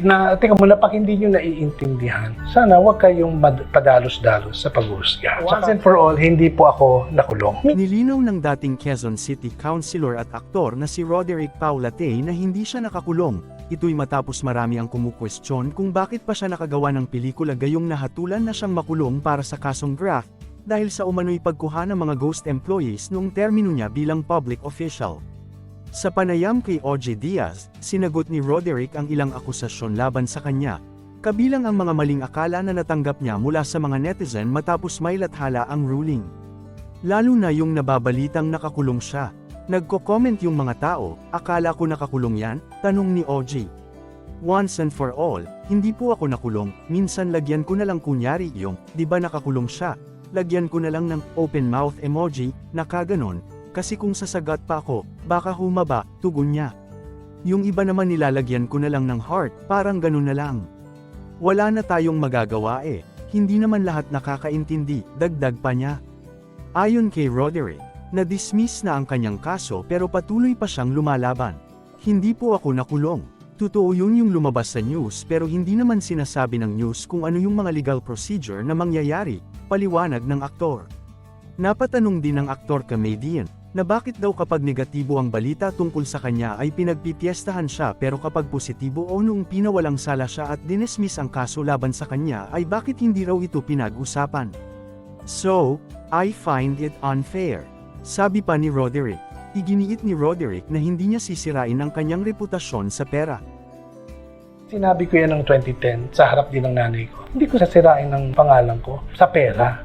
Na, teka muna, pag hindi nyo naiintindihan, sana huwag kayong mad- padalos-dalos sa pag-uusga. Once and for all, hindi po ako nakulong. Nilinaw ng dating Quezon City Councilor at aktor na si Roderick Paulatay na hindi siya nakakulong. Ito'y matapos marami ang kumukwestiyon kung bakit pa siya nakagawa ng pelikula gayong nahatulan na siyang makulong para sa kasong graft dahil sa umano'y pagkuha ng mga ghost employees noong termino niya bilang public official. Sa panayam kay OJ Diaz, sinagot ni Roderick ang ilang akusasyon laban sa kanya, kabilang ang mga maling akala na natanggap niya mula sa mga netizen matapos may lathala ang ruling. Lalo na yung nababalitang nakakulong siya. Nagko-comment yung mga tao, akala ko nakakulong yan? Tanong ni OJ. Once and for all, hindi po ako nakulong, minsan lagyan ko na lang kunyari yung, di ba nakakulong siya? Lagyan ko na lang ng open mouth emoji, na kaganon, kasi kung sasagat pa ako, baka humaba, tugon niya. Yung iba naman nilalagyan ko na lang ng heart, parang ganun na lang. Wala na tayong magagawa eh, hindi naman lahat nakakaintindi, dagdag pa niya. Ayon kay Roderick, na-dismiss na ang kanyang kaso pero patuloy pa siyang lumalaban. Hindi po ako nakulong. Totoo yun yung lumabas sa news pero hindi naman sinasabi ng news kung ano yung mga legal procedure na mangyayari, paliwanag ng aktor. Napatanong din ng aktor comedian, na bakit daw kapag negatibo ang balita tungkol sa kanya ay pinagpipiestahan siya pero kapag positibo o nung pinawalang sala siya at dinesmiss ang kaso laban sa kanya ay bakit hindi raw ito pinag-usapan. So, I find it unfair. Sabi pa ni Roderick. Iginiit ni Roderick na hindi niya sisirain ang kanyang reputasyon sa pera. Sinabi ko yan ng 2010 sa harap din ng nanay ko. Hindi ko sasirain ang pangalan ko sa pera.